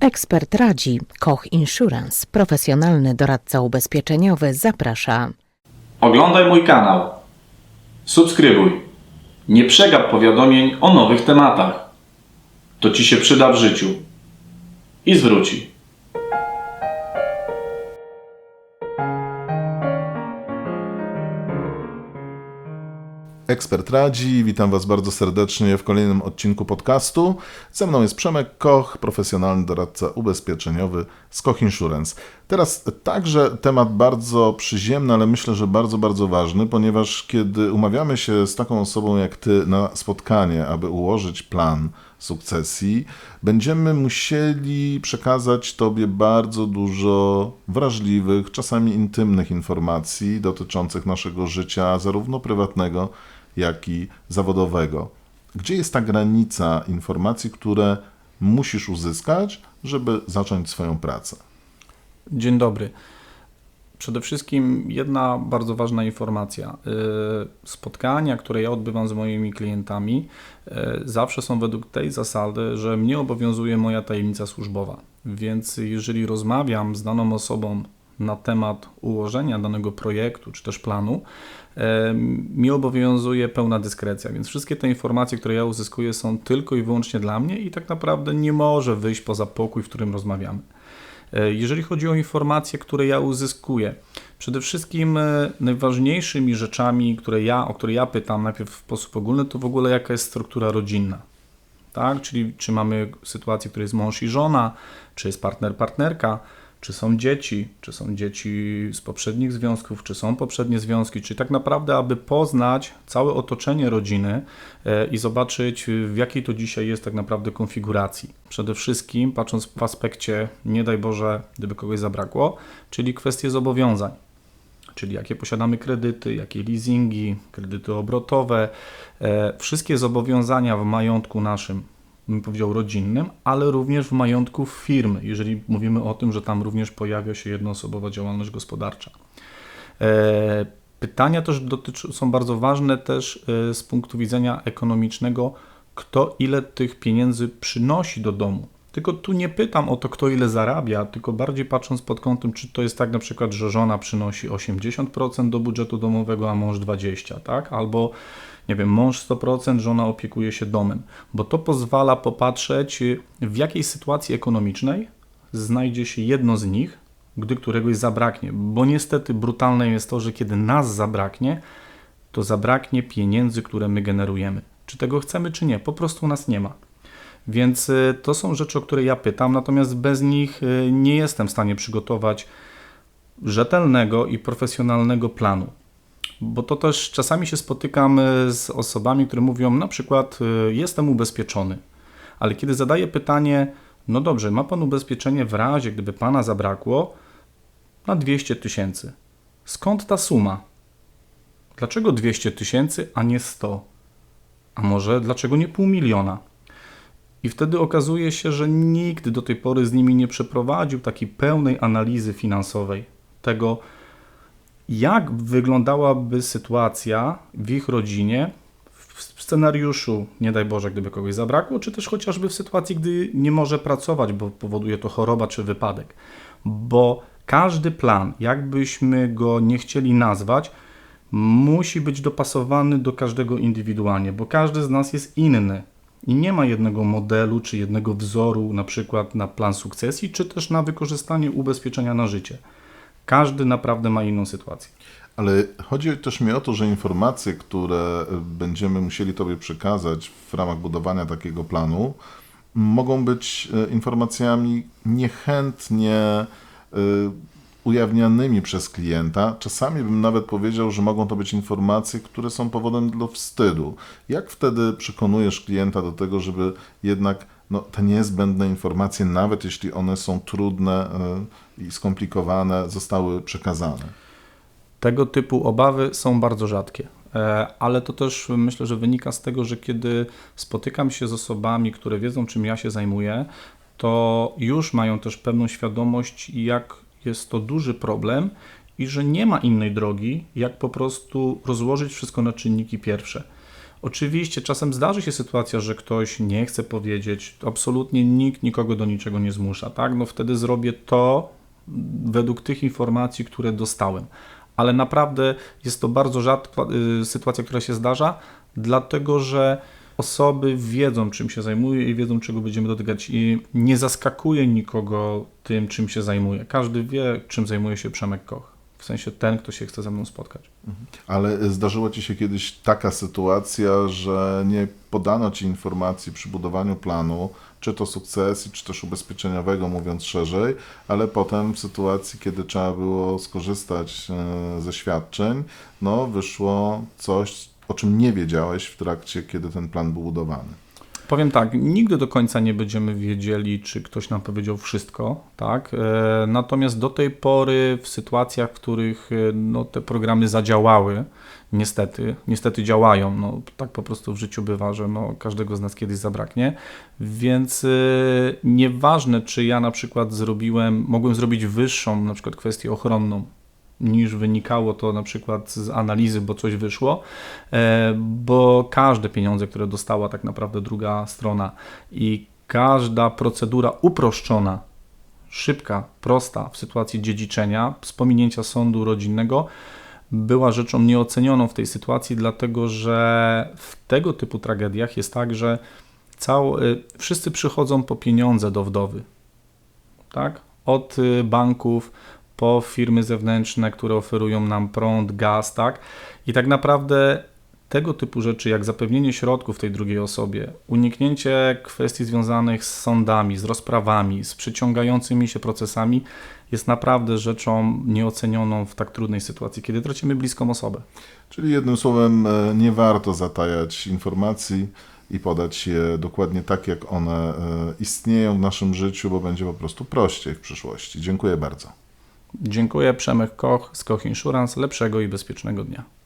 Ekspert radzi. Koch Insurance, profesjonalny doradca ubezpieczeniowy, zaprasza. Oglądaj mój kanał. Subskrybuj. Nie przegap powiadomień o nowych tematach. To Ci się przyda w życiu. I zwróci. Ekspert radzi, witam Was bardzo serdecznie w kolejnym odcinku podcastu. Ze mną jest Przemek Koch, profesjonalny doradca ubezpieczeniowy z Koch Insurance. Teraz także temat bardzo przyziemny, ale myślę, że bardzo, bardzo ważny, ponieważ kiedy umawiamy się z taką osobą jak Ty na spotkanie, aby ułożyć plan sukcesji, będziemy musieli przekazać Tobie bardzo dużo wrażliwych, czasami intymnych informacji dotyczących naszego życia, zarówno prywatnego, jak i zawodowego. Gdzie jest ta granica informacji, które musisz uzyskać, żeby zacząć swoją pracę? Dzień dobry. Przede wszystkim jedna bardzo ważna informacja. Y, Spotkania, które ja odbywam z moimi klientami, y, zawsze są według tej zasady, że mnie obowiązuje moja tajemnica służbowa. Więc jeżeli rozmawiam z daną osobą na temat ułożenia danego projektu czy też planu, e, mi obowiązuje pełna dyskrecja, więc wszystkie te informacje, które ja uzyskuję, są tylko i wyłącznie dla mnie i tak naprawdę nie może wyjść poza pokój, w którym rozmawiamy. E, jeżeli chodzi o informacje, które ja uzyskuję, przede wszystkim e, najważniejszymi rzeczami, które ja, o które ja pytam najpierw w sposób ogólny, to w ogóle jaka jest struktura rodzinna. Tak? Czyli czy mamy sytuację, w której jest mąż i żona, czy jest partner, partnerka, czy są dzieci, czy są dzieci z poprzednich związków, czy są poprzednie związki, czyli tak naprawdę, aby poznać całe otoczenie rodziny e, i zobaczyć, w jakiej to dzisiaj jest tak naprawdę konfiguracji. Przede wszystkim patrząc w aspekcie, nie daj Boże, gdyby kogoś zabrakło, czyli kwestie zobowiązań. Czyli jakie posiadamy kredyty, jakie leasingi, kredyty obrotowe, e, wszystkie zobowiązania w majątku naszym, bym powiedział, rodzinnym, ale również w majątku firmy, jeżeli mówimy o tym, że tam również pojawia się jednoosobowa działalność gospodarcza. E, pytania też dotyczą, są bardzo ważne też e, z punktu widzenia ekonomicznego, kto ile tych pieniędzy przynosi do domu. Tylko tu nie pytam o to, kto ile zarabia, tylko bardziej patrząc pod kątem, czy to jest tak na przykład, że żona przynosi 80% do budżetu domowego, a mąż 20%, tak? Albo nie wiem, mąż 100%, żona opiekuje się domem, bo to pozwala popatrzeć, w jakiej sytuacji ekonomicznej znajdzie się jedno z nich, gdy któregoś zabraknie. Bo niestety brutalne jest to, że kiedy nas zabraknie, to zabraknie pieniędzy, które my generujemy. Czy tego chcemy, czy nie, po prostu nas nie ma. Więc y, to są rzeczy, o które ja pytam, natomiast bez nich y, nie jestem w stanie przygotować rzetelnego i profesjonalnego planu. Bo to też czasami się spotykam y, z osobami, które mówią na przykład jestem ubezpieczony, ale kiedy zadaję pytanie, no dobrze, ma Pan ubezpieczenie w razie, gdyby Pana zabrakło na 200 tysięcy. Skąd ta suma? Dlaczego 200 tysięcy, a nie 100? A może dlaczego nie pół miliona? I wtedy okazuje się, że nikt do tej pory z nimi nie przeprowadził takiej pełnej analizy finansowej tego, jak wyglądałaby sytuacja w ich rodzinie w scenariuszu, nie daj Boże, gdyby kogoś zabrakło, czy też chociażby w sytuacji, gdy nie może pracować, bo powoduje to choroba czy wypadek. Bo każdy plan, jakbyśmy go nie chcieli nazwać, musi być dopasowany do każdego indywidualnie, bo każdy z nas jest inny. I nie ma jednego modelu czy jednego wzoru, na przykład na plan sukcesji, czy też na wykorzystanie ubezpieczenia na życie. Każdy naprawdę ma inną sytuację. Ale chodzi też mi o to, że informacje, które będziemy musieli Tobie przekazać w ramach budowania takiego planu, mogą być e, informacjami niechętnie e, ujawnianymi przez klienta. Czasami bym nawet powiedział, że mogą to być informacje, które są powodem do wstydu. Jak wtedy przekonujesz klienta do tego, żeby jednak no, te niezbędne informacje, nawet jeśli one są trudne e, i skomplikowane, zostały przekazane? Tego typu obawy są bardzo rzadkie. E, ale to też myślę, że wynika z tego, że kiedy spotykam się z osobami, które wiedzą, czym ja się zajmuję, to już mają też pewną świadomość, jak jest to duży problem i że nie ma innej drogi, jak po prostu rozłożyć wszystko na czynniki pierwsze. Oczywiście czasem zdarzy się sytuacja, że ktoś nie chce powiedzieć, absolutnie nikt nikogo do niczego nie zmusza, tak? No wtedy zrobię to według tych informacji, które dostałem. Ale naprawdę jest to bardzo rzadka y, sytuacja, która się zdarza, dlatego że osoby wiedzą, czym się zajmuje i wiedzą, czego będziemy dotykać. I nie zaskakuje nikogo tym, czym się zajmuje. Każdy wie, czym zajmuje się Przemek Koch. W sensie ten, kto się chce ze mną spotkać. Ale zdarzyła Ci się kiedyś taka sytuacja, że nie podano Ci informacji przy budowaniu planu, czy to sukcesji, czy też ubezpieczeniowego, mówiąc szerzej, ale potem w sytuacji, kiedy trzeba było skorzystać e, ze świadczeń, no wyszło coś, o czym nie wiedziałeś w trakcie, kiedy ten plan był budowany. Powiem tak, nigdy do końca nie będziemy wiedzieli, czy ktoś nam powiedział wszystko, tak? E, Natomiast do tej pory w sytuacjach, w których e, no, te programy zadziałały, niestety, niestety działają, no, tak po prostu w życiu bywa, że no, każdego z nas kiedyś zabraknie, więc e, nieważne, czy ja na przykład zrobiłem, mogłem zrobić wyższą na przykład kwestię ochronną, niż wynikało to na przykład z analizy, bo coś wyszło, e, bo każde pieniądze, które dostała tak naprawdę druga strona i każda procedura uproszczona, szybka, prosta w sytuacji dziedziczenia, z pominięcia sądu rodzinnego, była rzeczą nieocenioną w tej sytuacji, dlatego że w tego typu tragediach jest tak, że cały, wszyscy przychodzą po pieniądze do wdowy. Tak? Od y, banków, po firmy zewnętrzne, które oferują nam prąd, gaz, tak? I tak naprawdę tego typu rzeczy, jak zapewnienie środków tej drugiej osobie, uniknięcie kwestii związanych z sądami, z rozprawami, z przyciągającymi się procesami, jest naprawdę rzeczą nieocenioną w tak trudnej sytuacji, kiedy tracimy bliską osobę. Czyli jednym słowem, e, nie warto zatajać informacji i podać je dokładnie tak, jak one e, istnieją w naszym życiu, bo będzie po prostu prościej w przyszłości. Dziękuję bardzo. Dziękuję, Przemek Koch z Koch Insurance. Lepszego i bezpiecznego dnia.